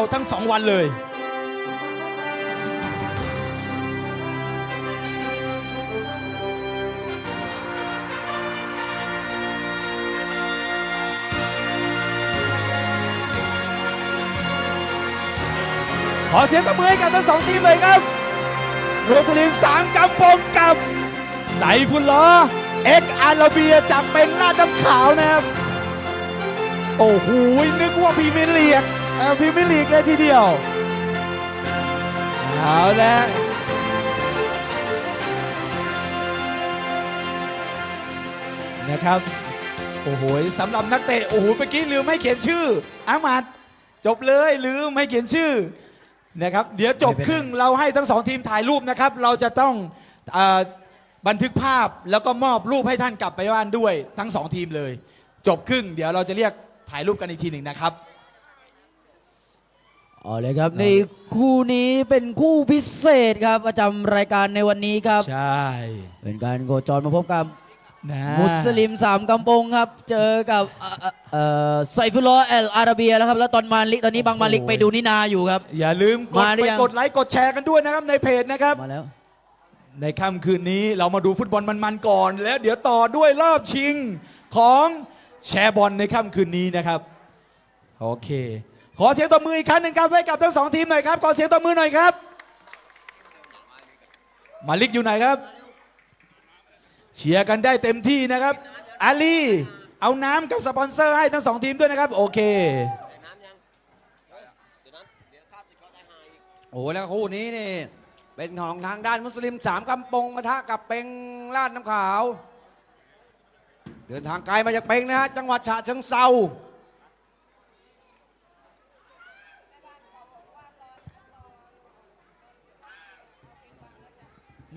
เราทั้งสองวันเลย ขอเสียงตบมือให้กับทั้งสองทีมเลยครับมุสลิมสามกำปงกับไซฟุลลอเอ็กอาราเบียจากเป็นลาดน้ำขาวนะครับ โอ้โห นึกว่าพีเมียร์ลีก พรีเมียร์ลีกเลยทีเดียว เอาละนะครับโอ้โหสำหรับนักเตะโอ้โหเมื่อกี้ลืมไม่เขียนชื่ออามัดจบเลยลืมไม่เขียนชื่อนะครับเดี๋ยวจบไม่เป็นไรครึ่งเราให้ทั้งสองทีมถ่ายรูปนะครับ เราจะต้องเออบันทึกภาพแล้วก็มอบรูปให้ท่านกลับไปบ้านด้วยทั้งสองทีมเลย จบครึ่ง เดี๋ยวเราจะเรียกถ่ายรูปกันอีกทีหนึ่งนะครับ เอาเลยครับในคู่นี้เป็นคู่พิเศษครับประจำรายการในวันนี้ครับ ใช่เป็นการโคจรมาพบกับนะมุสลิมสามกำปงครับ เจอกับเอ่อเอ่อเอ่อไซฟุลลอฮ์แอลอาราเบียแล้วครับ แล้วตอนมาลิกตอนนี้บางมาลิกไปดูนินาอยู่ครับ อย่าลืมกดมาหรือไปยัง กดไลค์กดแชร์กันด้วยนะครับในเพจนะครับ มาแล้ว ในค่ำคืนนี้เรามาดูฟุตบอลมันๆก่อน แล้วเดี๋ยวต่อด้วยรอบชิงของแชร์บอลในค่ำคืนนี้นะครับ โอเค ขอเสียงตบมืออีกครั้งหนึ่งครับให้กับทั้งสองทีมหน่อยครับ ขอเสียงตบมือหน่อยครับ มาลิกอยู่ไหนครับ เชียร์กันได้เต็มที่นะครับ อาลี เอาน้ำกับสปอนเซอร์ให้ทั้งสองทีมด้วยนะครับ โอเคโอ้โหแล้วคู่นี้นี่ เป็นของทางด้านมุสลิมสามกำปงมาทะกับเป็งลาดน้ำขาว เดินทางไกลมาจากเป็งนะฮะจังหวัดฉะเชิงเซา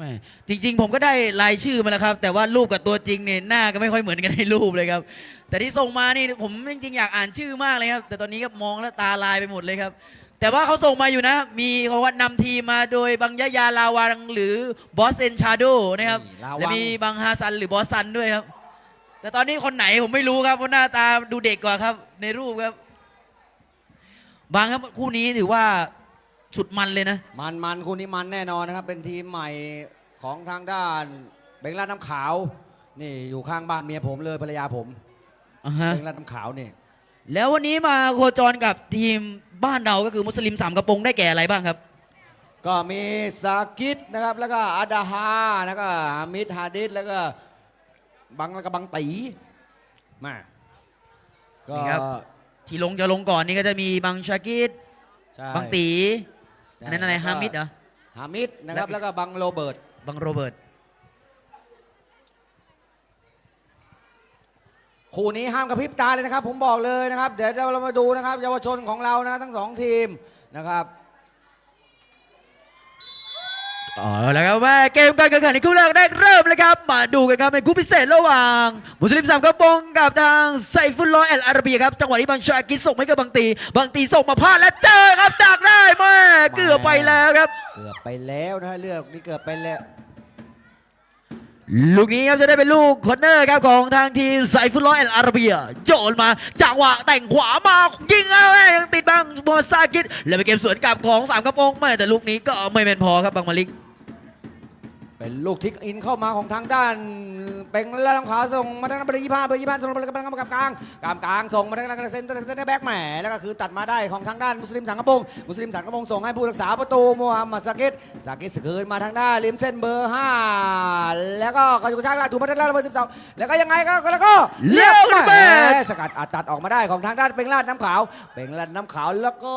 แหม่จริง ๆ ผมก็ได้รายชื่อมาแล้วครับ แต่ว่ารูปกับตัวจริงเนี่ยหน้าก็ไม่ค่อยเหมือนกันในรูปเลยครับ แต่ที่ส่งมานี่ผมจริงๆอยากอ่านชื่อมากเลยครับ แต่ตอนนี้ก็มองแล้วตาลายไปหมดเลยครับ แต่ว่าเขาส่งมาอยู่นะ มีเขาว่านำทีมมาโดยบังยะยาลาวังหรือบอสเซนชาโดนะครับนี่ลาวัง และมีบังฮาซันหรือบอสซันด้วยครับ แต่ตอนนี้คนไหนผมไม่รู้ครับเพราะหน้าตาดูเด็กกว่าครับ ในรูปครับ บางครับคู่นี้ถือว่า สุดมันเลยนะ มันมันคู่นี้มันแน่นอนนะครับ เป็นทีมใหม่ของทางด้านเบงลาดน้ำขาว นี่อยู่ข้างบ้านเมียผมเลยภรรยาผมอ่าฮะ เบงลาดน้ำขาวนี่ แล้ววันนี้มาโคจรกับทีมบ้านเราก็คือมุสลิมสามกระโปรงได้แก่อะไรบ้างครับ ก็มีซากิดนะครับ แล้วก็อาดาฮาแล้วก็ฮามิดฮาดิสแล้วก็บังแล้วก็บังตีมาก็นี่ครับ ที่ลงจะลงก่อนนี่ก็จะมีบังชากิดใช่บังตีใช่ อันนั้นอะไรแล้วก็ฮามิดเหรอ ฮามิดนะครับแล้วแล้วก็บังโรเบิร์ต บังโรเบิร์ต คู่นี้ห้ามกระพริบตาเลยนะครับ ผมบอกเลยนะครับ เดี๋ยวเรามาดูนะครับ เยาวชนของเรานะทั้งสองทีมนะครับ อ๋อแล้วครับว่เกมการแข่งขันในคู่แรกได้เริ่มเลยครับ มาดูกันครับเป็นคู่พิเศษระหว่าง มุสลิมสามกระโปรงกับทางไซฟุลลอยแอลอาราบีครับจังหวะนี้บังชากิส่งให้กับบางตี บางตีส่งมาพลาดและเจอครับจากได้แม่เกือบไปแล้วครับ เกือบไปแล้วนะฮะเลือกนี่เกือบไปแล้ว ลูกนี้ครับจะได้เป็นลูกคอนเนอร์ครับของทางทีมไซฟุตลอยแอลอาราเบีย โจนมาจังหวะแต่งขวามายิงเอาเอ้ยังติดบ้างบอลซากิดแล้วไปเกมสวนกลับของสามกระโปรงไม่แต่ลูกนี้ก็ไม่เป็นพอครับบางมาลิก เป็นลูกทิกอินเข้ามาของทางด้าน เป็นแล้วขาวส่งมาทางด้านบร์ยี่ห้าบร์ยี่ห้าส่งมาทางด้านกลางกลางกลางกลางส่งมาทางด้านเซนเตอร์เซนเตอร์แบ็กแหมแล้วก็คือตัดมาได้ของทางด้านมุสลิมสังกะปงมุสลิมสังกะปงส่งให้ผู้รักษาประตูมูฮัมหมัดซากิดซากิดสกืนมาทางด้านริมเส้นเบอร์ห้าแล้วก็กระจุกช้างถูกมาทางด้านเบอร์สิบสองแล้วก็ยังไงก็แล้วก็เลี้ยวแหมสกัดอัดตัดออกมาได้ของทางด้านเป็นลาดน้ำขาวเป็นลาดน้ำขาวแล้วก็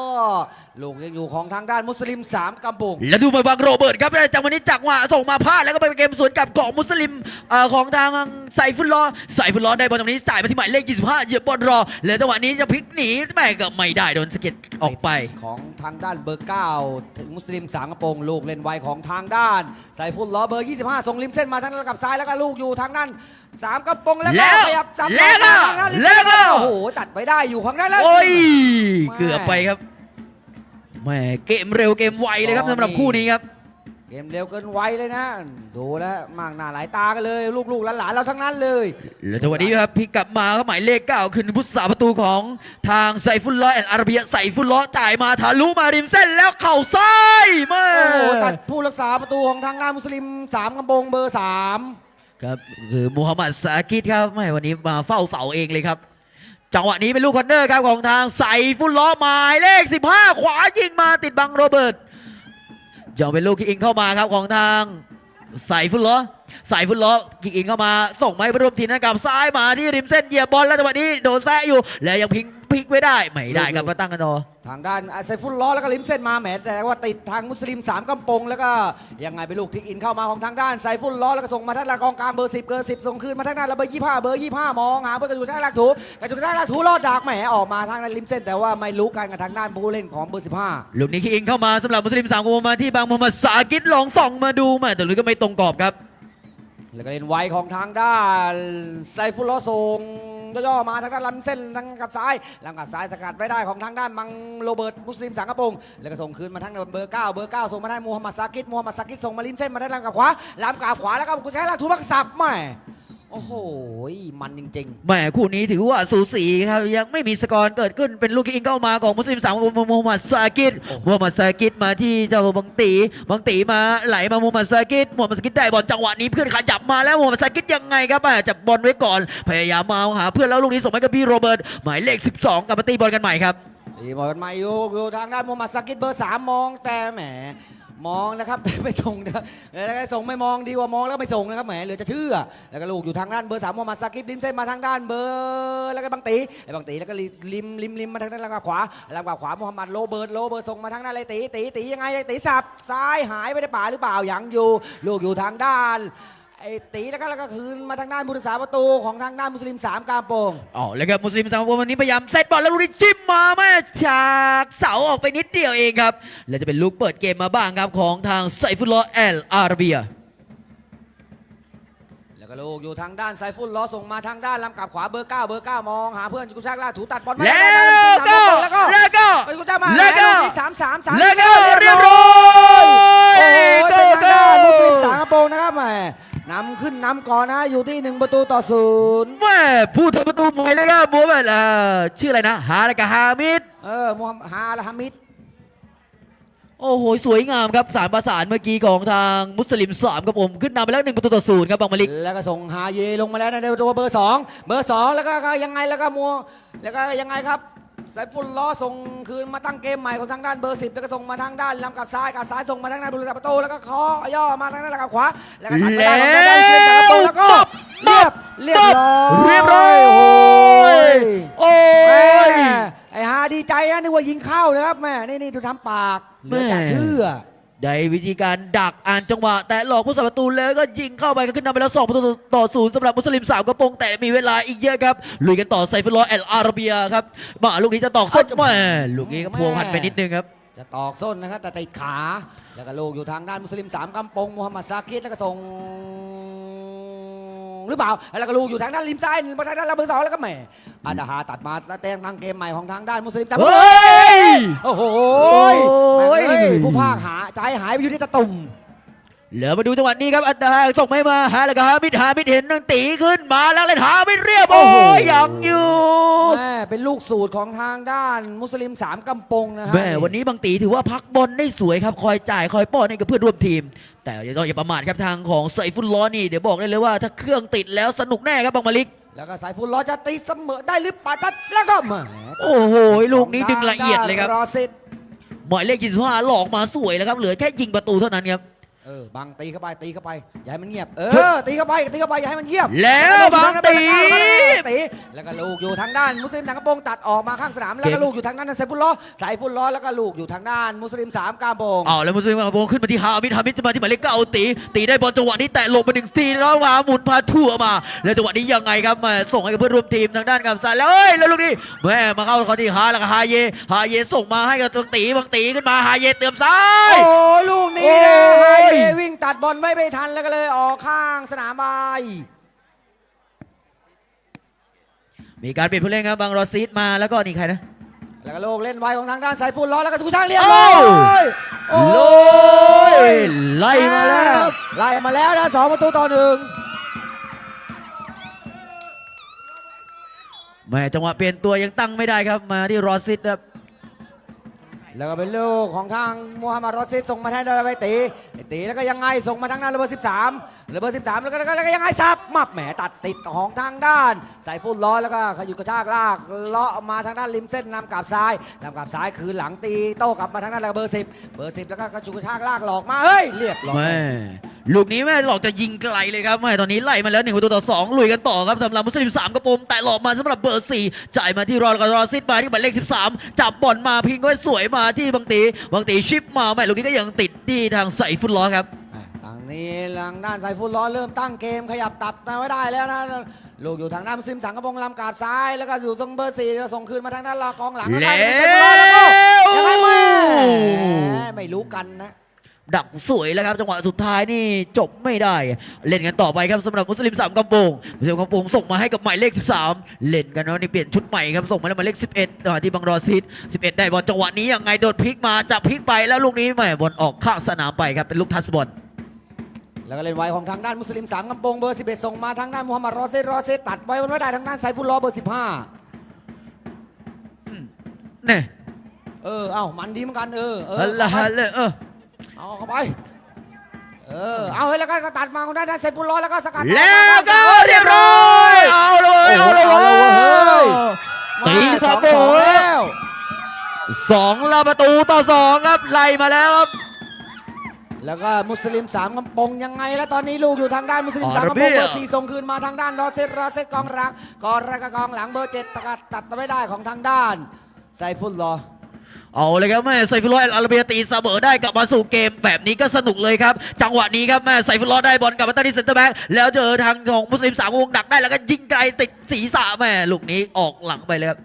ลูกยังอยู่ของทางด้านมุสลิมสามกำปงแล้วดูไปบางโรเบิร์ตครับจากวันนี้จักหวะส่งมาพาดแล้วก็ไปเกมสวนกลับของมุสลิมเอ่อของทางไซฟุลลอฮ์ไซฟุลลอฮ์ได้บอลตรงนี้จ่ายมาที่หมายเลข 25 เหยียบบอลรอ แล้วจังหวะนี้จะพลิกหนีแม่ก็ไม่ได้โดนสะเก็ดออกไป ของทางด้านเบอร์ 9 ถึงมุสลิมสามกระโปรงลูกเล่นไวของทางด้านไซฟุตล้อเบอร์ 25ส่งริมเส้นมาทางด้านกับซ้ายแล้วก็ลูกอยู่ทางด้านสามกระโปรงแล้วแล้ก็วขยับจับแล้วก็ทางด้านริมแล้เส้วนก็โอ้โหตัดไปได้อยู่ข้างด้านแล้วโอ้ยแม่เกือบไปครับแหม่เกมเร็วเกมไวเลยครับตอนนี้สำหรับคู่นี้ครับ เกมเร็วเกินไวเลยนะ ดูแล้วมากหน้าหลายตากันเลย ลูกๆหลานๆเราทั้งนั้นเลยแล้วจังหวะนี้ครับพลิกกลับมาครับหมายเลขเก้าขึ้นผู้สาประตูของทางไซฟุลล้อแอนอาราเบียไซฟุลล้อจ่ายมาทะลุมาริมเส้นแล้วเข่าซ้ายมาโอ้โหตัดผู้รักษาประตูของทางด้านมุสลิมสามกำบงเบอร์สามครับคือมูฮัมหมัดสากิดครับไม่วันนี้มาเฝ้าเสาเองเลยครับ จังหวะนี้เป็นลูกคอนเนอร์ครับของทางไซฟุลล้อหมายเลข 15 ขวายิงมาติดบังโรเบิร์ต ยังเป็นลูกที่อิงเข้ามาครับของทางใส่ฟุตเหรอ ไซฟุลล้อคิกอินเข้ามา ส่งมาให้ผู้ร่วมทีมนะครับซ้ายมาที่ริมเส้นเหยียบบอลแล้วจังหวะนี้โดนแซะอยู่ แล้วยังพลิกพลิกไว้ได้ ไม่ได้ครับมาตั้งกันต่อทางด้านไซฟุลล้อแล้วก็ลิมเส้นมาแหมแต่ว่าติดทางมุสลิมสามกำปงแล้วก็ยังไงเป็นลูกทิกอินเข้ามาของทางด้านไซฟุลล้อแล้วก็ส่งมาทางด้านกองกลางเบอร์สิบเบอร์สิบส่งคืนมาทางด้านระเบอร์ยี่ห้าเบอร์ยี่ห้ามองหาเบอร์กระจุกทางหลักถูกระจุกทางหลักถูรอดดักแหมออกมาทางด้านลิมเส้นแต่ว่าไม่รู้กันกับทางด้านผู้เล่นของเบอร์สิบห้า ลูกนี้คิกอินเข้ามาสำหรับมุสลิมสามคนมาที่บางมูฮัมหมัดสากิดลองส่องมาดูแมาแต่ลูกก็ไม่ตรงกรอบครับ แล้วก็เล่นไวของทางด้านไซฟุลล้อส่งย่อๆมาทางด้านลำเส้นทางกับซ้ายลำกับซ้ายสกัดไว้ได้ของทางด้านมังโรเบิร์ตมุสลิมสังกะปงแล้วก็ส่งคืนมาทางเบอร์เก้าเบอร์เก้าส่งมาได้มูฮัมหมัดซากิดมูฮัมหมัดซากิดส่งมาลิมเส้นมาได้ลำกับขวาลำกับขวาแล้วก็กุญแจลักถูกบักสับแม่ โอ้โห มันจริงแหมคู่นี้ถือว่าสูสีครับ ยังไม่มีสกอร์เกิดขึ้นเป็นลูกคิกอินเข้ามาของมุสลิมสามมูฮัมหมัดซากิดมูฮัมหมัดซากิดมาที่เจ้าบังตีบังตีมาไหลมามูฮัมหมัดซากิดมูฮัมหมัดซากิดได้บอลจังหวะนี้เพื่อนขยับมาแล้วมูฮัมหมัดซากิดยังไงครับอะจับบอลไว้ก่อน พยายามมาหาเพื่อนแล้วลูกนี้ส่งให้กับพี่โรเบิร์ตหมายเลข 12กลับมาตีบอลกันใหม่ครับๆ ดีหมดมาอยู่อยู่ทางด้านมูฮัมหมัดซากิดเบอร์สามมองแต่แหมมองนะครับแต่ไม่ส่งนะแล้วก็ส่งไม่มองดีกว่ามองแล้วไม่ส่งนะครับแหมเหลือจะเชื่อแล้วก็ลูกอยู่ทางด้านเบอร์สามมูฮัมหมัดซากิดลิมเส้นมาทางด้านเบอร์แล้วก็บังตีไอ้บังตีแล้วก็ริมริมริมมาทางด้านลำกับขวาลำกับขวามูฮัมหมัดโรเบิร์ตโรเบิร์ตส่งมาทางด้านเลยตีตีตียังไงไอ้ตีสับซ้ายหายไปในป่าหรือเปล่ายังอยู่ ลูกอยู่ทางด้าน ไอ้ตีแล้วก็แล้วก็คืนมาทางด้านผู้รักษาประตูของทางด้านมุสลิมสามกามโปงอ๋อแล้วครับมุสลิมสามคนวันนี้พยายามเซตบอลแล้วลูกนี้จิ้มมาแม่จากเสาออกไปนิดเดียวเองครับ แล้วจะเป็นลูกเปิดเกมมาบ้างครับของทางไซฟุลลอแอลอาราเบีย แล้วก็ลูกอยู่ทางด้านไซฟุลล้อส่งมาทางด้านลำกับขวาเบอร์เก้าเบอร์เก้ามองหาเพื่อนกุชากล่าถูตัดบอลมาแล้วได้ก็แล้วก็แล้วก็ไอ้กุชามาแล้วก็สามสามสามแล้วก็เรียบร้อยโอ้โหโกเป็นทางโก้ด้านมุสลิมสามกระโปรงนะครับแหม นำขึ้นนำก่อนนะ อยู่ที่หนึ่งประตูต่อศูนย์แม่ผู้ทำประตูใหม่เลยครับบัวแบบอ่าชื่ออะไรนะ ฮาและกับฮามิดเออมูฮัมฮาละฮามิดโอ้โห สวยงามครับสารประสานเมื่อกี้ของทางมุสลิมสามครับผม ขึ้นนำไปแล้วหนึ่งประตูต่อศูนย์ครับบางมาลิก แล้วก็ส่งฮาเยลงมาแล้วนะในตัวเบอร์สองเบอร์สองแล้วก็ก็ยังไงแล้วก็มัวแล้วก็ยังไงครับ ไซฟุลล้อส่งคืนมาตั้งเกมใหม่ของทางด้านเบอร์สิบแล้วก็ส่งมาทางด้านลำกับซ้ายกับซ้ายส่งมาทางด้านบริษัทประตูแล้วก็เคาะย่อมาทางด้านลำกับขวาแล้วก็ตัดไปได้ของทางด้านเชียงจากประตูแล้วก็เรียบเรียบร้อยเรียบร้อยโอ้ยโอ้แม่ยไอ้ฮาดีใจนะนึกว่ายิงเข้านะครับแม่นี่นี่ดูทำปากเหลือแต่แม่เชื่อ ได้วิธีการดักอ่านจังหวะ แต่หลอกผู้สาประตูแล้วก็ยิงเข้าไปก็ขึ้นนำไปแล้วสองประตูต่อศูนย์สำหรับมุสลิมสาวกระโปรงแต่มีเวลาอีกเยอะครับลุยกันต่อไซฟุลลอแอลอาราเบียครับมาลูกนี้จะตอกส้นแม่ลูกนี้ก็พวงหันไปนิดนึงครับจะตอกส้นนะครับแต่ติดขา แล้วก็ลูกอยู่ทางด้านมุสลิมสามกำปงมูฮัมหมัดซากิดแล้วก็ส่งหรือเปล่า แล้วก็ลูกอยู่ทางด้านริมซ้ายมาทางด้านระเบิดสองแล้วก็แหม่อาดาฮาตัดมาแล้วเตงทางเกมใหม่ของทางด้านมุสลิมสามเฮ้ยโอ้โหโอ้ยแม่งเอ้ยผู้ภาคหา ใจหายไปอยู่ที่ตะตุ่มเหลือมาดูจังหวะนี้ครับอันดาส่งไม่มาฮาแล้วก็ฮามิดฮามิดเห็นนังตีขึ้นมาแล้วเลยฮามิดเรียบโอ้ยยังอยู่แม่เป็นลูกสูตรของทางด้านมุสลิมสามกำปงนะฮะแม่วันนี้บางตีถือว่าพักบอลได้สวยครับคอยจ่ายคอยป้อนให้กับเพื่อนร่วมทีม แต่อย่าต้องอย่าประมาทครับทางของไซฟุตล้อนี่เดี๋ยวบอกได้เลยว่าถ้าเครื่องติดแล้วสนุกแน่ครับบางมาลิกแล้วก็สายฟุตล้อจะตีเสมอได้หรือเปล่าแล้วก็แหมโอ้โหลูกนี้ดึงละเอียดเลยครับรอสิต หมายเลข25หลอกมาสวยแล้วครับ เหลือแค่ยิงประตูเท่านั้นครับ เออบังตีเข้าไปตีเข้าไปอย่าให้มันเงียบเออตีเข้าไปตีเข้าไปอย่าให้มันเงียบแล้วบางตีตีแล้วก็ลูกอยู่ทางด้านมุสลิมทางกระโปรงตัดออกมาข้างสนามแล้วก็ลูกอยู่ทางด้านสายฟุตล้อสายฟุตล้อแล้วก็ลูกอยู่ทางด้านมุสลิมสามกามโปงเอาแล้วมุสลิมกระโปรงขึ้นมาที่ฮามิดฮามิดจะมาที่หมายเลขเก้าตีตีได้บอลจังหวะนี้แตะหลบไปหนึ่งทีแล้วมาหมุนพาทั่วมา แล้วจังหวะนี้ยังไงครับมาส่งให้กับเพื่อนร่วมทีมทางด้านกับซายแล้วเอ้ยแล้วลูกนี้แม่มาเข้าเขาที่ฮาแล้วก็ฮาเยฮาเยส่งมาให้กับตัวตีบางตีขึ้นมาฮาเยเติมซ้ายโอ้ลูกนี้นะโอ้ฮายยเยวิ่งตัดบอลไว้ไม่ทันแล้วก็เลยออกข้างสนามบายมีการเปลี่ยนผู้เล่นครับบางรอซีดมาแล้วก็นี่ใครนะ แล้วก็ลูกเล่นไวของทางด้านสายฟุตล้อแล้วก็สุช่างเรียบโอ้ร้อยโอ้โลยยไล่มาแล้วไล่มาแล้วนะสองประตูต่อหนึ่งแม่จังหวะเปลี่ยนตัวยังตั้งไม่ได้ครับมาที่รอซิดครับ แล้วก็เป็นลูกของทางมูฮัมหมัดรอซิดส่งมาให้เราไปตีตีแล้วก็ยังไงส่งมาทางด้านเลเบิด13เลเบิด13แล้วก็แล้วก็แล้วก็ยังไงซับมับแหมตัดติดของทางด้านใส่ฟุตล้อแล้วก็ขยุกกระชากลากเลาะมาทางด้านริมเส้นนำกับซ้ายนำกับซ้ายคืนหลังตีโต้กลับมาทางด้านเลเบิด10เบอร์10แล้วก็กระชุกกระชากลากหลอกมาเฮ้ยเรียบร้อย ลูกนี้แม่หลอกจะยิงไกลเลยครับแม่ตอนนี้ไล่มาแล้วหนึ่งประตูต่อสองลุยกันต่อครับสำหรับมุสลิมสามกระโปรงแต่หลอกมาสำหรับเบอร์สี่จ่ายมาที่รอกับรอซิดมาที่หมายเลขสิบสามจับบอลมาพิงก็สวยมาที่บางตีบางตีชิปมาแม่ลูกนี้ก็ยังติดที่ทางใส่ฟุตล้อครับทางนี้ทางด้านสายฟุตล้อเริ่มตั้งเกมขยับตัดไว้ได้แล้วนะลูกอยู่ทางด้านมุสลิมสังกะพงลำกาดซ้ายแล้วก็อยู่ทรงเบอร์สี่แล้วส่งคืนมาทางด้านลากองหลังแล้วแล้วก็ยังไงแม่ไม่รู้กันนะ ดักสวยแล้วครับจังหวะสุดท้ายนี่จบไม่ได้ เล่นกันต่อไปครับสำหรับมุสลิมสามกำปงมุสลิมกำปงส่งมาให้กับหมายเลข 13 เล่นกันเนาะนี่เปลี่ยนชุดใหม่ครับส่งมาแล้วหมายเลข 11ต่อที่บังรอซิด11 ได้บอลจังหวะนี้ยังไงโดดพลิกมาจะพลิกไปแล้วลูกนี้แหม่บอลออกข้างสนามไปครับเป็นลูกทัสบอลแล้วก็เล่นไวของทางด้านมุสลิมสามกำปงเบอร์ 11 ส่งมาทางด้านมูฮัมหมัดรอเซตรอเซตตัดไว้ไม่ได้ทางด้านสายฟุตล้อเบอร์ 15เนี่ยเออเอ้ามันดีเหมือนกันเออเออฮัลโหลเข้าฮัไปลโหลเออ เอาเข้าไป เออ เอาเฮ้ยแล้วก็ตัดมาของด้านด้านสายฟุตล้อแล้วก็สกัดแล้วก็เรียบร้อยเอาเลยเอาเลยเอาเลยเว้ยตีเสมสองอแล้วสองละประตูต่อสองครับไล่มาแล้วครับแล้วก็มุสลิมสามกำปงยังไง แล้วตอนนี้ลูกอยู่ทางด้านมุสลิมสามอาระกำเบีปงยเบอร์สี่ส่งคืนมาทางด้านรอเซตรอเซตกองรังกองรังกับกองหลังเบอร์เจ็ดตะกัดตัดไม่ได้ของทางด้านไซฟุตลอ เอาเลยครับแม่ไซฟุลออาราเบียตีเสมอได้กลับมาสู่เกมแบบนี้ก็สนุกเลยครับ จังหวะนี้ครับแม่ไซฟุลอได้บอลกลับมาตั้งที่เซ็นเตอร์แบ็กแล้วเจอทางของมุสลิมสามวงดักได้แล้วก็ยิงไกลติดศีรษะแม่ลูกนี้ออกหลังไปเลยครับ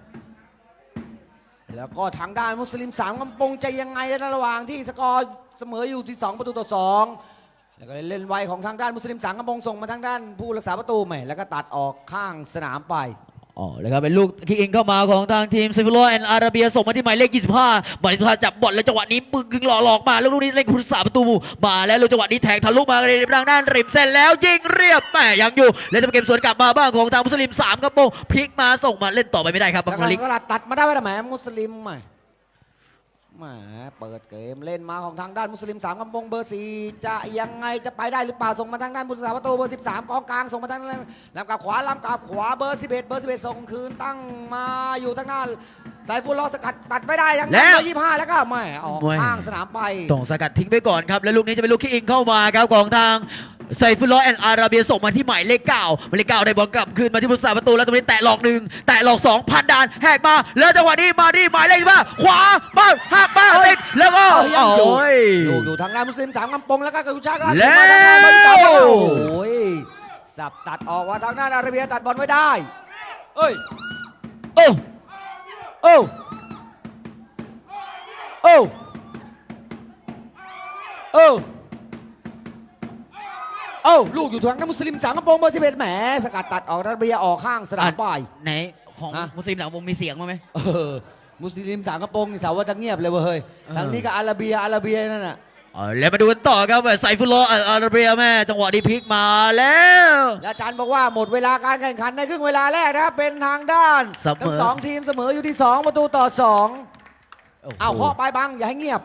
แล้วก็ทางด้านมุสลิมสามกำปงจะยังไงในระหว่างที่สกอร์เสมออยู่ที่ 2 ประตูต่อ 2 แล้วก็เล่นไวของทางด้านมุสลิมสามกำปงส่งมาทางด้านผู้รักษาประตูใหม่แล้วก็ตัดออกข้างสนามไป อ๋อเลยครับเป็นลูกคิกอินเข้ามาของทางทีมไซฟุลแอนอาราเบียส่งมาที่หมายเลข 25บอลที่พาจับบอลแล้วจังหวะนี้ปึกกึ่งหล่อหลอกมาแล้วลูกนี้เล่นผู้รักษาประตูมาแล้วลูกจังหวะนี้แทงทะลุมาในทางด้านริมเส้นแล้วยิงเรียบแม่ยังอยู่ แล้วจะเป็นเกมสวนกลับมาบ้างของทางมุสลิมสามครับโมงพลิกมาส่งมาเล่นต่อไปไม่ได้ครับบังก็มะลิกตัดมาได้ไหมล่ะแหมมุสลิมใหม่ แหมเปิดเกมเล่นมาของทางด้านมุสลิมสามกำปงเบอร์สี่จะยังไงจะไปได้หรือเปล่าส่งมาทางด้านผู้รักษาประตูเบอร์13กองกลางส่งมาทางด้านลำกับขวาลำกับขวาเบอร์11เบอร์11ส่งคืนตั้งมาอยู่ทางด้านสายฟุตล้อสกัดตัดไม่ได้ทางด้านเบอร์25แล้วก็แหม่ออกข้างสนามไปต้องสกัดทิ้งไปก่อนครับแล้วลูกนี้จะเป็นลูกคิกอินเข้ามาครับของทาง ไซฟุลลอแอนอาราเบียส่งมาที่หมายเลขเก้าหมายเลขเก้าได้บอลกลับคืนมาที่ผู้รักษาประตูแล้วตรงนี้แตะหลอกหนึ่งแตะหลอกสองพันดานแหกมา แล้วจังหวะนี้มาที่หมายเลขว่าขวาบ้างหักบ้างติดแล้วก็เอ้ยยังอยู่โอ้ยอยู่อยู่ทางด้านมุสลิมสามกำปงแล้วก็กระชุชากลากแล้วมาทางด้านเบอร์13แล้วก็โอ้ยสับตัดออกว่าทางด้านอาราเบียตัดบอลไว้ได้เอ้ยโอ้โอ้โอ้โอ้ โอ้ลูกอยู่ทางด้านมุสลิมสามกระโปรงเบอร์สิบเอ็ดแหมสกัดตัดออกระเบียออกข้างสนามไปไหนของฮะ มุสลิมหลังวงมีเสียงมั้ยไหมเออมุสลิมสามกระโปรงนี่สาวว่าจะเงียบเลยเว้ยเฮ้ยเออทางนี้ก็อาราเบียอาราเบียนั่นน่ะเอาแล้วมาดูกันต่อครับไซฟุลลอแอนอาราเบียแม่จังหวะนี้พลิกมาแล้วและอาจารย์บอกว่าหมดเวลาการแข่งขันในครึ่งเวลาแรกนะครับเป็นทางด้านเสมอทั้งสองทีมเสมออยู่ที่2ประตูต่อ2เอาเคาะไปบังอย่าให้เงียบ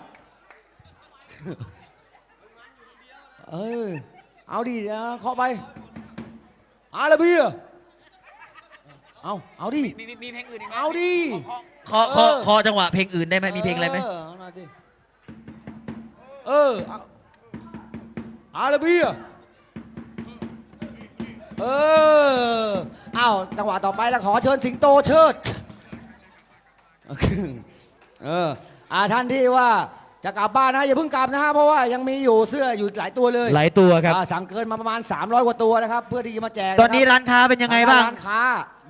เออ เอาดิเอาเคาะไปอาราเบียเอา เอาดิมีมีเพลงอื่นอีกไหมเอาดิขอขอเออขอจังหวะเพลงอื่นได้ไหมมีเพลงอะไรไหมเเอาหน่อยดิเออเอาอาราเบียเออเอาจังหวะต่อไปแล้วขอเชิญสิงโตเชิด เอออาท่านที่ว่า จะกลับบ้านนะอย่าเพิ่งกลับนะฮะเพราะว่ายังมีอยู่เสื้ออยู่หลายตัวเลยหลายตัวครับ อ่าสั่งเกินมาประมาณ 300 กว่าตัวนะครับ เพื่อที่จะมาแจกตอนนี้ะคบร้านค้าเป็นยังไงบ้าง ร้านค้า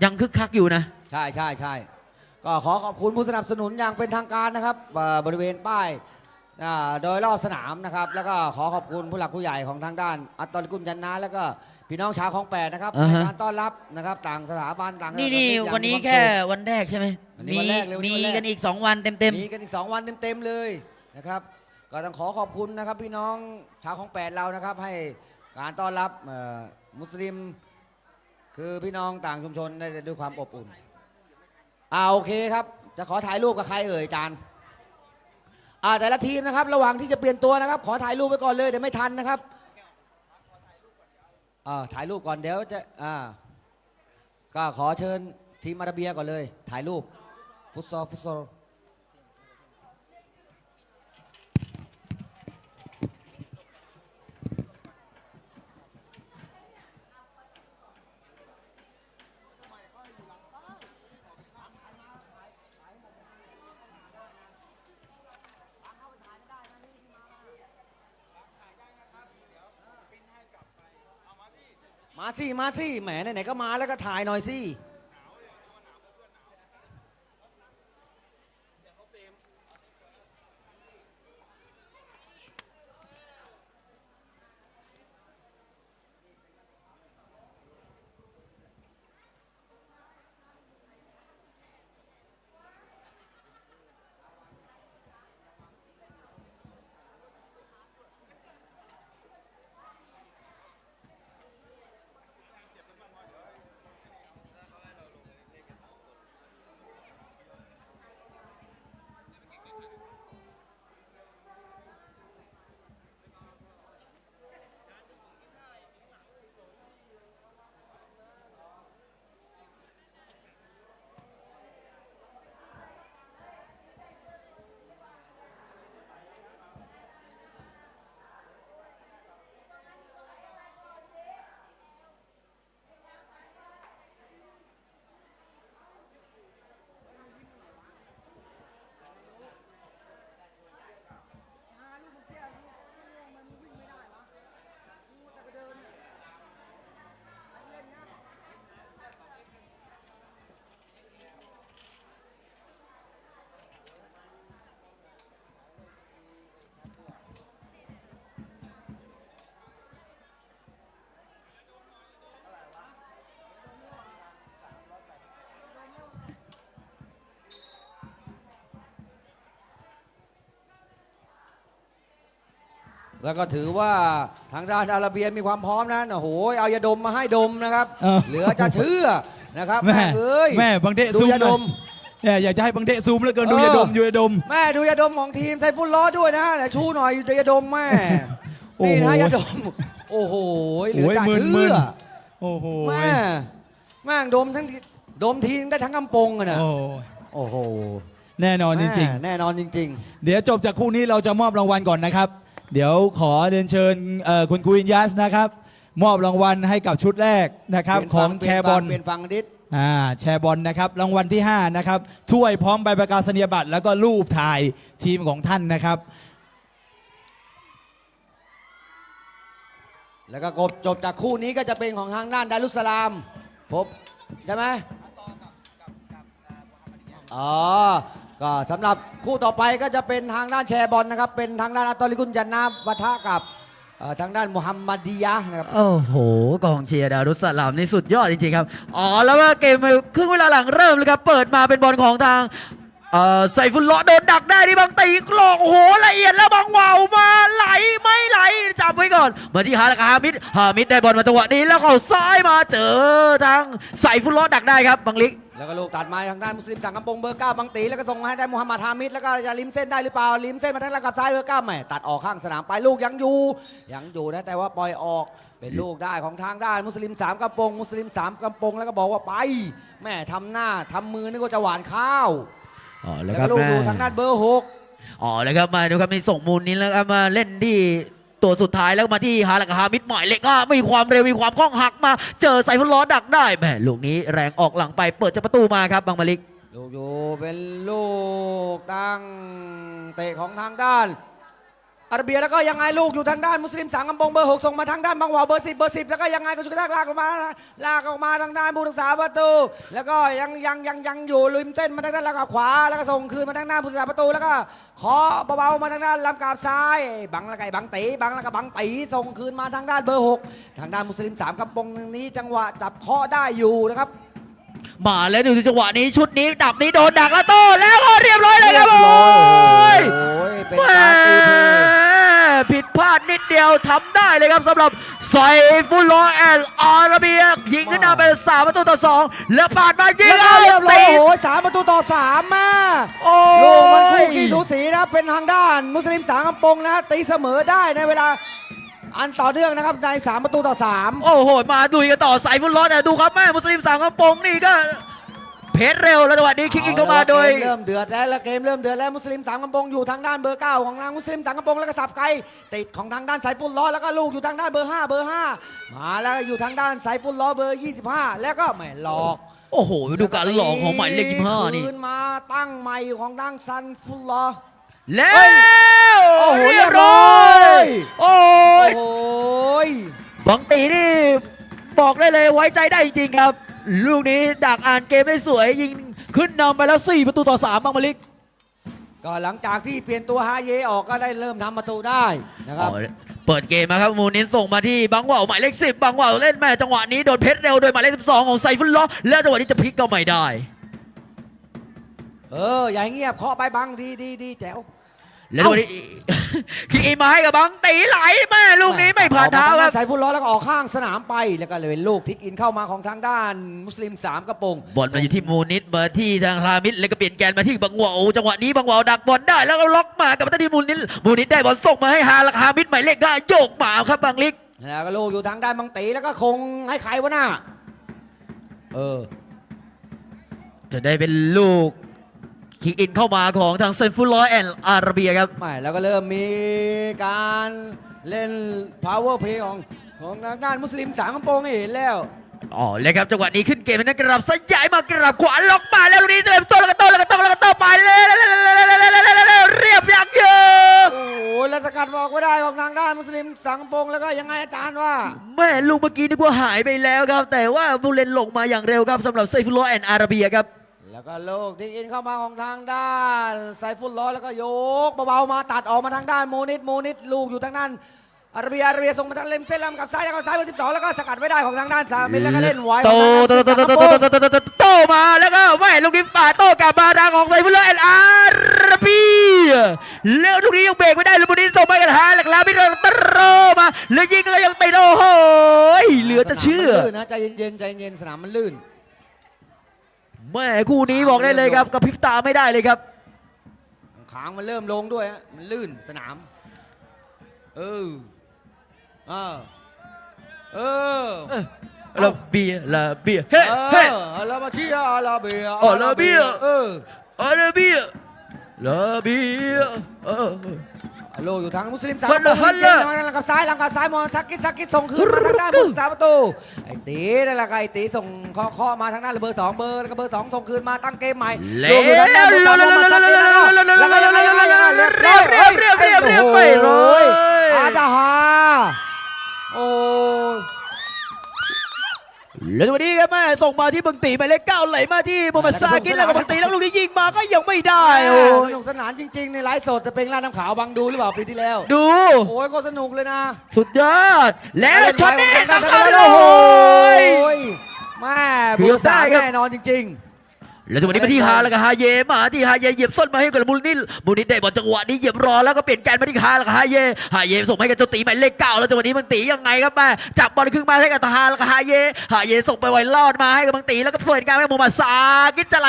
ยังคึกคักอยู่นะ ใช่ใช่ใช่ก็ขอขอบคุณผู้สนับสนุนอย่างเป็นทางการนะครับเอ่อบริเวณป้ายอ่าโดยรอบสนามนะครับ แล้วก็ขอขอบคุณผู้หลักผู้ใหญ่ของทางด้าน อัตตอลิกุลจันนาแล้วก็พี่น้องชาวของแปดนะครับอ่าในฮะ การต้อนรับนะครับต่างสถาบันต่างนี่นี่อย่างวันนี้มีวามแค่สุข วันแรกใช่ไหมวันนี้มีวันแรกเลยวันนี้มีวันแรก กันอีก 2 วันเต็ม มีกันอีก 2 วันเต็ม ๆ เลย นะครับ ก็ต้องขอขอบคุณนะครับพี่น้องชาวของแปดเรานะครับ ให้การต้อนรับมุสลิม คือพี่น้องต่างชุมชนได้ด้วยความอบอุ่นอ่าโอเคครับ จะขอถ่ายรูปกับใครเอ่ยจานอ่าแต่ละทีมนะครับ ระหว่างที่จะเปลี่ยนตัวนะครับ ขอถ่ายรูปไปก่อนเลยเดี๋ยวไม่ทันนะครับอ่าถ่ายรูปก่อนเดี๋ยวจะอ่าก็ขอเชิญทีมอาราเบียก่อนเลย ถ่ายรูปฟุตซอลฟุตซอล สิมาสิแหมไหนๆก็มาแล้วก็ถ่ายหน่อยสิ แล้วก็ถือว่าทางด้านอาราเบียมีความพร้อมนะโอ้โหเอายาดมมาให้ดมนะครับ เออ เหลือจะเชื่อนะครับแม่เอ้ยแม่บังเดะดูซูมยาหดน่อยมเนี่ยอยากจะให้บังเดะซูมเหลือเกินดูเออ ยาดมดูยาดม แม่ดูยาดมของทีมไซฟุตล้อด้วยนะเดี๋ยวชูหน่อยดูยาดมแม่โอ้โห นี่นะยาดม โอ้โหเหลือจะโอ้ยมึนเชื่อโอ้โหแม่แม่งดมทั้งทีดมทีได้ทั้งกำปงอะนะโอ้โอ้โหแน่นอนจริงแม่แน่นอนจริงๆเดี๋ยวจบจากคู่นี้เราจะมอบรางวัลก่อนนะครับ เดี๋ยวขอเรียนเชิญเอ่อคุณครูอินยัสนะครับ มอบรางวัลให้กับชุดแรกนะๆครับเปลี่ยนของฝั่แชร์บอล เปลี่ยนฝั่งดิษอ่าแชร์บอลนะครับรางวัลที่ 5 นะครับ ถ้วยพร้อมใบประกาศนียบัตร แล้วก็รูปถ่ายทีมของท่านนะครับ แล้วก็จบจากคู่นี้ก็จะเป็นของทางด้านดารุสสลามพบใช่ไหมอ๋อ ก็สำหรับคู่ต่อไปก็จะเป็นทางด้านแชร์บอลนะครับ เป็นทางด้านอัตตอลิกุนจันนาปะทะกับเอ่อทางด้านมุฮัมมัดียะห์นะครับ โอ้โหกองเชียร์ดารุสสลามนี่สุดยอดจริงๆครับ อ๋อแล้วว่าเกมครึ่งเวลาหลังเริ่มเลยครับ เปิดมาเป็นบอลของทาง เอ่อใส่ฟุตเลาะโดนดักได้ที่บางตีกลอกโอ้โหละเอียดแล้วบางวาวมาไหลไม่ไหลจับไว้ก่อนมาที่ฮาร์ลกาฮามิดฮามิดได้บอลมาจังหวะนี้แล้วเขาซ้ายมาเจอทางใส่ฟุตเลาะดักได้ครับบางลิกแล้วก็ลูกตัดมาทางด้านมุสลิมสั่งกำปงเบอร์เก้าบังตีแล้วก็ส่งมาให้ได้มุฮัมมัดฮามิดแล้วก็จะลิมเส้นได้หรือเปล่าลิมเส้นมาทางหลังกับซ้ายเบอร์เก้าแหมตัดออกข้างสนามไปลูกยังอยู่ยังอยู่นะแต่ว่าปล่อยออกเป็นลูกได้ของทางด้านมุสลิมสามกำปงมุสลิมสามกำปงแล้วก็บอกว่าไปแม่ทำหน้าทำมือนึกว่าจะหวานข้าว อ๋อแล้แล้ววคก็รับลูกแม่ดูทางด้านเบอร์หกอ๋อแล้วครับมาดูครับมีส่งมูลนี้แล้วครับมาเล่นที่ตัวสุดท้ายแล้วมาที่ฮาร์ลกาฮามิดหมายเล็กก็มีความเร็วมีความคล่องหักมา เจอใส่ฟุตล้อดักได้แหมลูกนี้แรงออกหลังไปเปิดจากประตูมาครับบางมาลิก ลูกอยู่เป็นลูกตั้งเตะของทางด้าน อาระเบียแล้วก็ยังไงลูกอยู่ทางด้านมุสลิมสามกำปงเบอร์หกส่งมาทางด้านบางหวาเบอร์สิบเบอร์สิบแล้วก็ยังไงก็ชุดกระลากออกมาลากออกมาทางด้านผู้รักษาประตู แล้วก็ยังยังยังยังอยู่ริมเส้นมาทางด้านลำกาบขวาแล้วก็ส่งคืนมาทางด้านผู้รักษาประตูแล้วก็ขอเบาๆมาทางด้านลำกาบซ้ายบังละไก่บังตีบังละก็บังตีส่งคืนมาทางด้านเบอร์หกทางด้านมุสลิมสามกำปงนี้ จังหวะจับเคาะได้อยู่นะครับ มาแล้วดูจังหวะนี้ชุดนี้ดับนี้โดนดักแล้วโต้แล้วก็เรียบร้อยเลยครับเรีโอ้ยบร้อยยโอ้ยเป็นแหการตีเพลย์มดนิดเดียวทำได้เลยครับสำหรับไซฟุลลอแอนอาราเบียยิงขึ้นนำเป็นสามประตูต่อสองแล้วปาดมายิงแล้วก็เรียบร้อยตีโอ้โหสามประตูต่อสามมาโอ้ลูกมันคู่ยขี้สูสีนะเป็นทางด้าน มุสลิมสามกำปงนะตีเสมอได้ในเวลา อันต่อเนื่องนะครับในสามประตูต่อสามโอ้โห มาดุยกันต่อสายฟุตลอเนี่ยดูครับแม่มุสลิมสามกระโปรงนี่ก็เพชรเร็วแล้วจังหวะนี้คิกอินเข้ามาโดยเกเริ่มเดือดแล้วแล้วเกมเริ่มเดือดแล้วมุสลิมสามกำปงอยู่ทางด้านเบอร์เก้าของทางมุสลิมสามกำปงแล้วก็สับไกลติดของทางด้านสายปุ้นล้อแล้วก็ลูกอยู่ทางด้านเบอร์ห้าเบอร์ห้ามาแล้วอยู่ทางด้านสายปุ้นล้อเบอร์ยี่สิบห้าแล้วก็ไม่หลอก โอ้โหไปดูการหลอกของหมายเลขยี่ห้านี่คืนมาตั้งใหม่ของทางซันฟุลล้อ แล้วโอ้โหเรียบร้อยโอ้โอ้ยยบังตีนี่บอกได้เลยไว้ใจได้จริงๆครับ ลูกนี้ดักอ่านเกมได้สวยยิงขึ้นนำไปแล้ว 4 ประตูต่อ3บางมาลิกก็หลังจากที่เปลี่ยนตัวฮาเยออกก็ได้เริ่มทำประตูได้นะครับอ๋อเปิดเกมมาครับมูนินส่งมาที่บังว่าวหมายเลข10บังว่าวเล่นแม่จังหวะนี้โดนเพชรเร็วโดยหมายเลข12ของไซฟุลล้อแล้วจังหวะนี้จะพลิกก็ไม่ได้ เออ อย่าเงียบเคาะไปบังดีดีดีแจ๋ว แล้วจังหวะนี้คิกอินมาให้กับบังตีไหลแม่ลูกนี้ไม่ผ่านเท้าครับสายพุ่นล้อแล้วก็ออกข้างสนามไปแล้วก็เลยเป็นลูกทิกอินเข้ามาของทางด้านมุสลิมสามกระโปรงบอลมาอยู่ที่มูนิดมาที่ทางฮามิดแล้วก็เปลี่ยนแกนมาที่บังหวาวจังหวะนี้บังหวาวดักบอลได้แล้วก็ล็อกมากลับมาที่มูนิดมูนิดได้บอลส่งมาให้ฮาลักฮามิดหมายเลขก็โยกมาครับบังลิกแล้วก็ลูกอยู่ทางด้านบังตีแล้วก็คงให้ใครวะน่ะเออจะได้เป็นลูก คิกอินเข้ามาของทางเซนฟุลลอยแอนอาราเบียครับ ไม่แล้วก็เริ่มมีการเล่น power play ของของทางด้านมุสลิมสามกระโปรงให้เห็นแล้ว อ๋อเลยครับจังหวะนี้ขึ้นเกมเป็นนักกระดับสยายมากระดับขวาล็อกมาแล้วลูกนี้เต็มโต้แล้วก็โต้แล้วก็โต้แล้วก็โต้ไปเลยเรียบยังเยอะโอ้โหแล้วสกัดบอกไม่ได้ของทางด้านมุสลิมสามกระโปรงแล้วก็ยังไงอาจารย์ว่า แม่ลูกเมื่อกี้นึกว่าหายไปแล้วครับ แต่ว่าผู้เล่นหลงมาอย่างเร็วครับสำหรับเซฟุลลอยแอนอาราเบียครับ แล้วก็ลูกทิกอินเข้ามาของทางด้านไซฟุตล้อแล้วก็โยกเบาๆมาตัดออกมาทางด้านโมนิดโมนิดลูกอยู่ทางด้านอาราเบียอาราเบียส่งมาทางเลมเส้นลำกับซ้ายแล้วก็ซ้ายเบอร์สิบสองแล้วก็สกัดไม่ได้ของทางด้านสามินแล้วก็เล่นไว้โตของโตทางโตด้านโตโตโตโตโตโตโตมาแล้วก็ไม่ลูกนี้ป่าโตกลับมาทางของไซฟุตลลอยแอนอาราเบียแล้วลูกนี้ยังเบรกไม่ได้ลูกนี้ส่งไปกันหาหลักลาไม่โดนตโรมาแล้วยิงก็ยังติดโอ้โหเหลือจะเชื่อสนามมันลื่นนะใจเย็นๆใจเย็นสนามมันลื่น แม่คู่นี้บอกได้เลยครับกระพริบตาไม่ได้เลยครับขางมันเริ่มลงด้วยฮะมันลื่นสนาม เออเออเออลาเบียลาเบียเฮ้เอเฮ้ออาราบาชีอาราเบียอาราเบียเอออาราเบียลาเบียเออ โลอยู่ทางมุสลิมสามฮัลโหลประตูฮัลโหลเกมทางหลังกับซ้ายหลังกับซ้ายมองซักกิสซักกิสส่งคืนมาทางด้านผู้สามประตูไอ้ตีนั่นแหละครับไอ้ตีส่งเคาะเคาะมาทางด้านเบอร์สองเบอร์แล้วก็เบอร์สองส่งคืนมาตั้งเกมใหม่แล้วลูกอยู่ทางด้านผู้สามมาซักกิสแล้วก็แล้วก็ยังไงยังไงยังไงเรียบร้อยเรียบเรียบเรียบเรียบโอ้โหไม่ร้อยอาดาฮาโอ้ แล้ววันนี้ครับแม่ส่งมาที่บังตีหมายเลขเก้าไหลมาที่โมฮัมหมัดซากินแล้วก็บังตีแล้วลูกนี้ยิงมาก็ยังไม่ได้โอ้สนุกสนานจริง ๆ ในไลฟ์สดจะเป็นร้านน้ำขาวบังดูหรือเปล่าปีที่แล้ว ดู โอ้ยก็สนุกเลยนะสุดยอด แล้วช็อตนี้ต้ต้อองงกาการรโอ้โอ้โหโหแม่เกืบุอบได้ษาครับแน่นอนจริง แล้วจังหวะนี้มาที่ฮาแล้วก็ฮาเยมาที่ฮาเยเหยียบส้นมาให้กับมูลนิดมูลนิดได้บอลจังหวะนี้เหยียบรอแล้วก็เปลี่ยนแกนมาที่ฮาแล้วก็ฮาเยฮาเยส่งให้กับเจ้าตีหมายเลขเก้าแล้วจังหวะนี้บังตียังไงครับแม่จับบอลขึ้นมาให้กับฮาแล้วก็ฮาเยฮาเยส่งไปไวรอดมาให้กับบังตีแล้วก็เปิดการให้มูฮัมหมัดซากินจะไหล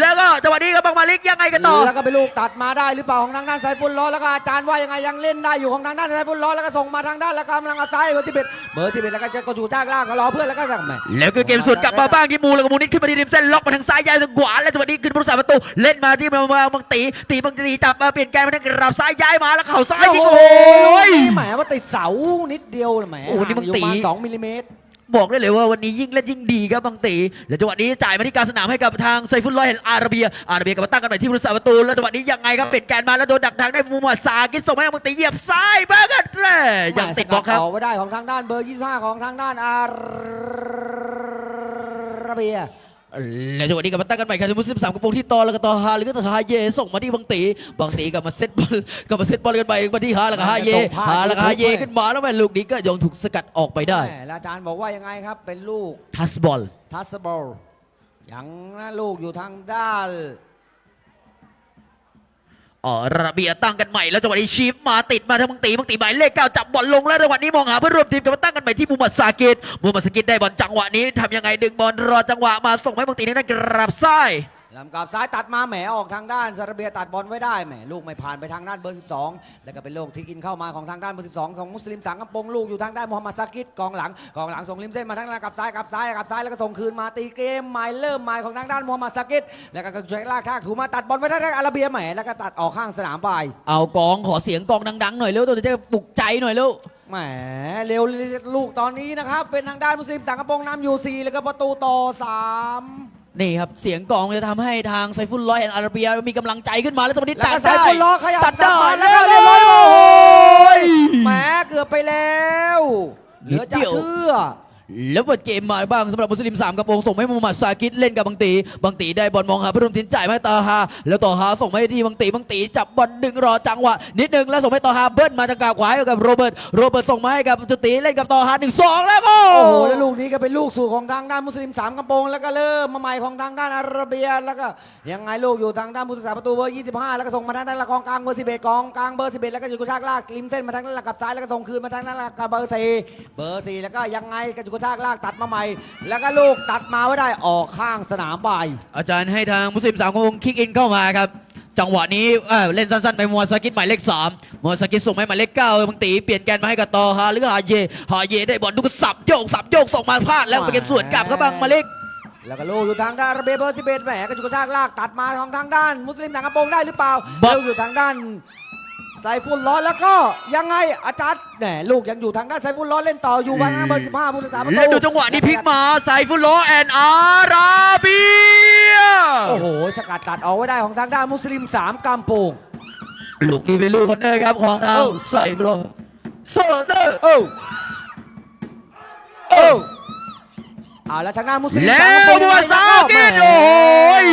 แล้วก็จังหวะนี้ก็บังมาลิกยังไงกันต่อๆแล้วก็ไปลูกตัดมาได้หรือเปล่าของทางด้านสายปุนล้อแล้วก็อาจารย์ว่ายังไงยังเล่นได้อยู่ของทางด้านสายปุนล้อแล้วก็ส่งมาทางด้านแล้วก็กำลังเอาซ้ายเบอร์ที่เบ็ดเบอร์ที่เบ็ดแล้วก็จะกระจูจ้างล่างก็รอเพื่อนแล้วก็สั่งแม่แล้วก็เกมสวนกลับมาบ้างที่มูแล้วก็มูนิดขึ้นมาที่ริมเส้นล็อกมาทางซ้ายยาวทางขวาแล้วจังหวะนี้ขึ้นผู้รักษาประตู เล่นมาที่มามาบังตี ตีบังตีจับมาเปลี่ยนแกนมาทางกราบซ้ายย้ายมาแล้วเข่าซ้ายยิงโอ้โอ้โหยแหมว่าติดเสานิดเดียวแหมโอ้โหนี่มันห่างอยู่ตีประมาณสองมิลลิเมตรบอกได้เลยว่าวันนี้ยิ่งเล่นยิ่งดีครับบังตีแล้วจังหวะนี้จ่ายมาที่กลารสนามให้กับทางไซฟุตลอยเห็นอาราเบีย อาราเบียกลับมาตั้งกันใหม่ที่ผู้รักษาประตู แล้วจังหวะนี้ยังไงครับเปลี่ยนแกนมาแล้วโดนดักทางได้มูฮัมหมัดซากิส่งให้บังตีเหยียบซ้ายบ้างกันแร่ยังติดบล็อกครับออกไว้ได้ของทางด้านเบอร์ 25 ของทางด้านอาราเบีย แล้วจังหวะนี้กลับมาตั้งกันใหม่ครับมุสลิมสามกระโปรงที่ต่อแล้วก็ต่อฮาหรือก็ต่อฮาเยส่งมาที่บังตีบังตีกลับมาเซตบอลกลับมาเซตบอลกันไปมาที่ฮาแล้วก็ฮาเยฮาแล้วก็ฮาเยขึ้นมาแล้วแม่ลูกนี้ก็ยังถูกสกัดออกไปได้แหมแล้วอาจารย์บอกว่ายังไงครับ เป็นลูกทัสบอลทัสบอลยังนะลูกอยู่ทางด้าน อ๋อระเบียตั้งกันใหม่แล้วจังหวะนี้ชีฟมาติดมาทางมังตีมังตีหมายเลขเก้าจับบอลลงแล้วจังหวะนี้มองหาเพื่อนร่วมทีมกับมาตั้งกันใหม่ที่มูมัดสากิดมูมัดสากิดได้บอลจังหวะนี้ทำยังไงดึงบอลรอจังหวะมาส่งให้มังตีนั่นกลับซ้าย ลำกับซ้ายตัดมาแหมออกทางด้านซาร์เบียตัดบอลไว้ได้แหมลูกไม่ผ่านไปทางด้านเบอร์ 12 แล้วก็เป็นลูกที่กินเข้ามาของทางด้านเบอร์ 12 ของมุสลิมสังกำปงลูกอยู่ทางด้านมูฮัมหมัดซากิดกองหลังกองหลังส่งริมเส้นมาทางด้านกับซ้ายกับซ้ายกับซ้ายแล้วก็ส่งคืนมาตีเกมหมายเริ่มหมายของทางด้านมูฮัมหมัดซากิดแล้วก็กระช่วยลากทากถูมาตัดบอลไว้ทางด้านอาราเบียแหมแล้วก็ตัดออกข้างสนามไปเอากองขอเสียงกองดังๆหน่อยเร็วตัวจะปลุกใจหน่อยเร็วแหมเร็วลูกตอนนี้นะครับเป็นทางด้านมุสลิมสังกะปงนำอยู่4แล้วก็ประตูต่อ3 นี่ครับ เสียงกองจะทำให้ทางไซฟุลลอยแห่งอาราเบียมีกำลังใจขึ้นมาแล้วจังหวะนี้แล้วตัก็ดสายได้ฟุตล้อขยับตัดได้สับมาแล้แล้ววเรีเรียยบบร้ร้ออยยโอ้โอ้ยยแหมเกือบไปแล้ว เหลือจะนิดเดียว เชื่อ แล้วเปิดเกมมาบ้างสำหรับมุสลิมสามกระโปรงส่งให้มูฮัมหมัดซากิดเล่นกับบังตีบังตีได้บอลมองหาพื่อนร่วมทีมจ่ายให้ตาฮาแล้วต่อฮาส่งให้ที่บังตีบังตีจับบอลดึงรอจังหวะนิดนึงแล้วส่งให้ต่อฮาเบิ้ลมาจากกาขวาให้กับโรเบิร์ตโรเบิร์ตส่งมาให้กับจุตีเล่นกับต่อฮาหนึ่งสองแล้วก็โอ้โหแล้วลูกนี้ก็เป็นลูกสู่ของทางด้านมุสลิมสามกระโปรงแล้วก็เริ่มมาใหม่ของทางด้านอาระเบียแล้วก็ยังไงลูกอยู่ทางด้านมุสลิมประตูเบอร์25 แล้วก็ส่งมาทางด้านละกองกลางเบอร์11กองกลางเบอร์11แล้วก็จุกกระชากลากริมเส้นมาทางด้านหลักกับซ้ายแล้วก็ส่งคืนมาทางด้านหลักกับเบอร์4เบอร์4แล้วก็ยังไงกจุกกระชากลากตัดมาใหม่ แล้วก็ลูกตัดมาไว้ได้ออกข้างสนามไปอาจารย์ให้ทางมุสลิมสามกระโปรงคิกอินเข้ามาครับ จังหวะนี้เอ่อเล่นสั้นๆ ไปมัวสกิดหมายเลขสามมัวสกิดส่งให้หมายเลขเก้าบังตีเปลี่ยนแกนมาให้กับต่อฮาหรือฮาเยฮาเยได้บอลดูกระสับโยกสับโยกส่งมาพลาดแล้วไปเกมสวนกลับครับบังมาเล็กแล้วก็ลูกอยู่ทางด้านระเบียเบอร์11แหมกระจุกกระชากลากตัดมาของทางด้าน มุสลิมทางกระโปรงได้หรือเปล่าบอลลูกอยู่ทางด้าน ไซฟุลล้อแล้วก็ยังไงอาจารย์แหมลูกยังอยู่ทางด้านไซฟุลล้อเล่นต่ออยู่บ้างนะเบอร์15ผู้รักษาประตูแล้วดูจังหวะนี้พลิกมาใส่ฟุตโลแอนอาราเบียโอ้โหสกัดตัดเอาไว้ได้ของทางด้านมุสลิมสามกำปงลูกนี้เป็นลูกคนเนอร์ครับของทางเอ้าใส่ฟุตโลโซเนอร์เอ้าเอ้าเอาแล้วทางด้านมุสลิมแล้สามวกำปงบัวซาแหมกิดโอ้ย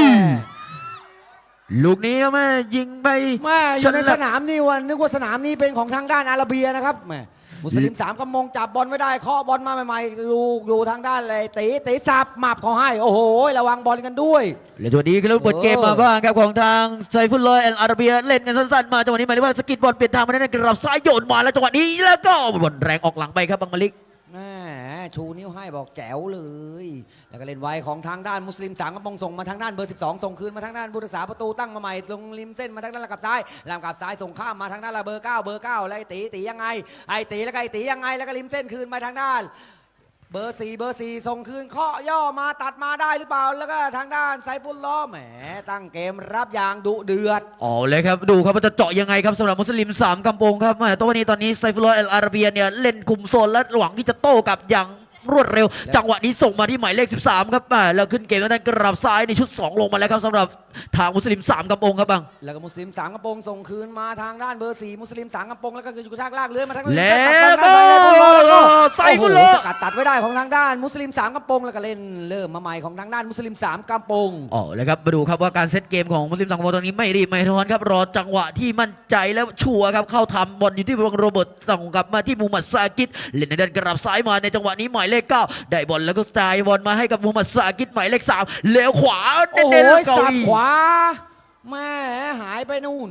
ลูกนี้แม่ยิงไปแม่อยู่ในฉันละสนามนี่วันนึกว่าสนามนี้เป็นของทางด้านอาราเบียนะครับแหมมุสลิมสามกำมงจับบอลไว้ได้เคาะบอลมาใหม่ๆลูกอยู่ทางด้านเลยตีตีสับหมับเขาให้ โอ้โห ระวังบอลกันด้วย และตัวนี้คือเปิดเกมมาบ้างครับของทางไซฟุตลอยแอนอาราเบียเล่นกันสั้นๆมาจังหวะนี้หมายถึงว่าสกิดบอลเปลี่ยนทางมาได้ในกระบซ้ายโยนมาแล้วจังหวะนี้แล้วก็บอลแรงออกหลังไปครับบังมาลิก แม่ชูนิ้วให้บอกแจ๋วเลย แล้วก็เล่นไวของทางด้านมุสลิมสามกำปงส่งมาทางด้านเบอร์ 12 ส่งคืนมาทางด้านผู้รักษาประตูตั้งมาใหม่ลงริมเส้นมาทางด้านลกับซ้ายลำกับซ้ายส่งข้ามมาทางด้านละเบอร์9เบอร์9แล้วไอ้ตีตียังไงไอ้ตีแล้วก็ไอ้ตียังไงแล้วก็ริมเส้นคืนมาทางด้าน เบอร์4เบอร์4ส่งคืนเคาะย่อมาตัดมาได้หรือเปล่า แล้วก็ทางด้านไซฟุลล้อแหม ตั้งเกมรับอย่างดุเดือดอ๋อเลยครับดูครับว่าจะเจาะยังไงครับสำหรับมุสลิมสามกำปงครับแม่ตัวนี้ตอนนี้ไซฟุลลอยแอนอาราเบียเนี่ยเล่นคุมโซนและหวังที่จะโต้กลับอย่างรวดเร็ว จังหวะนี้ส่งมาที่หมายเลข 13 ครับแม่แล้วขึ้นเกมแล้วนั้นกระบซ้ายในชุด 2 ลงมาแล้วครับสำหรับทางมุสลิมสามกำปงครับบัง แล้วก็มุสลิมสามกระโปรงส่งคืนมาทางด้านเบอร์สี่มุสลิมสามกระโปรงแล้วก็คือจุกชากลากเลื้อยมาทางแล้วตัดบอลได้แล้วก็ใส่โอ้โหฟุตโลสกัดตัดไว้ได้ของทางด้าน มุสลิมสามกระโปรงแล้วก็เล่นเริ่มมาใหม่ของทางด้านมุสลิมสามกระโปรงอ๋อเลยครับมาดูครับว่าการเซตเกมของมุสลิมสังคมตอนนี้ไม่รีบไม่ร้อนครับรอจังหวะที่มั่นใจแล้วชัวร์ครับเข้าทำบอลอยู่ที่วงโรเบิร์ตส่งกลับมาที่มูฮัมหมัดซากิดเล่นในด้านกระบซ้ายมาในจังหวะนี้หมายเลขเก้าได้บอลแล้วก็จ่ายบอลมาให้กับมูฮัมหมัดซากิดหมายเลขสามเลี้ยวขวาโอ้โหเน้นๆแล้วเกาสับหลีขวาาแม่หายไปนู่น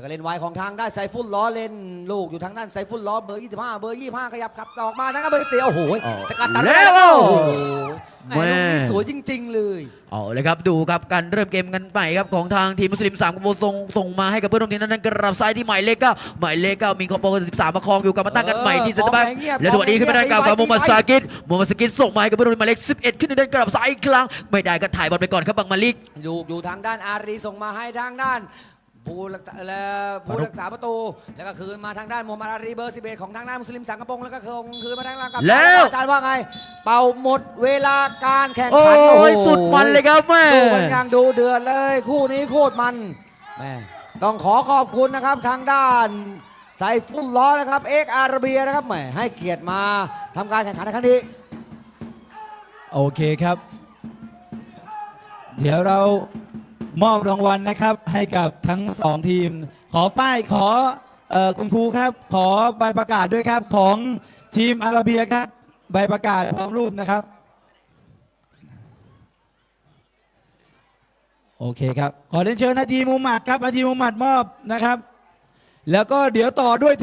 แล้วก็เล่นไวของทางด้านไซฟุตล้อเล่นลูกอยู่ทางด้านไซฟุตล้อเบอร์ 25 เบอร์ 25 ขยับขับต่อมานะครับเบอร์สี่โอ้โหสกัดตัดไว้ได้แล้วก็โอ้โหแม่ลูกนี้สวยจริง ๆ เลยเอาเลยครับดูครับการเริ่มเกมกันใหม่ครับของทางทีมมุสลิมสามกโบส่งส่งมาให้กับเพื่อนร่วมทีมนั้นกระบซ้ายที่หมายเลขเก้าหมายเลขเก้ามีคอมโบสิบสามประคองอยู่กับมาตั้งกันใหม่ที่เซ็นเตอร์แบ็คเออของแรงเงียบและตัวนี้ขึ้นมาด้านกลางของกับแรงเงียบมูฮัมหมัดซากิดมูฮัมหมัดซากิดส่งมาให้กับเพื่อนร่วมทีมหมายเลขสิบเอ็ดขึ้นในด้านกระบซ้ายอีกครั้งไม่ได้ก็ถ่ายบอลไปก่อนครับบังมาลิกลูกอยู่ทางด้านอารีส่งมาให้ทางด้าน ผู้รักษาและผู้รักษาประตู แล้วก็คืนมาทางด้านโมฮัมหมัดอารีเบอร์11ของทางด้านมุสลิมสังกะปงแล้วก็คืนมาทางด้านกับแล้วอาจารย์ว่าไง เป่าหมดเวลาการแข่งโอ้ขันยสุดมันเลยครับแม่ดูกันอย่างดูเดือดเลย คู่นี้โคตรมันแม่ต้องขอขอบคุณนะครับทางด้านไซฟุตล้อนะครับเอ็กอาราเบียนะครับแหมให้เกียรติมาทำการแข่งขันในครั้งนี้โอเคครับ เดี๋ยวเรา มอบรางวัลนะครับให้กับทั้งสองทีม ขอป้ายขอเอ่อคุณครูครับ ขอใบประกาศด้วยครับของทีมอาราเบียครับ ใบประกาศพร้อมรูปนะครับ โอเคครับ ขอเรียนเชิญนาทีมุฮัมหมัดครับนาทีมุฮัมหมัดมอบนะครับ แล้วก็เดี๋ยวต่อด้วย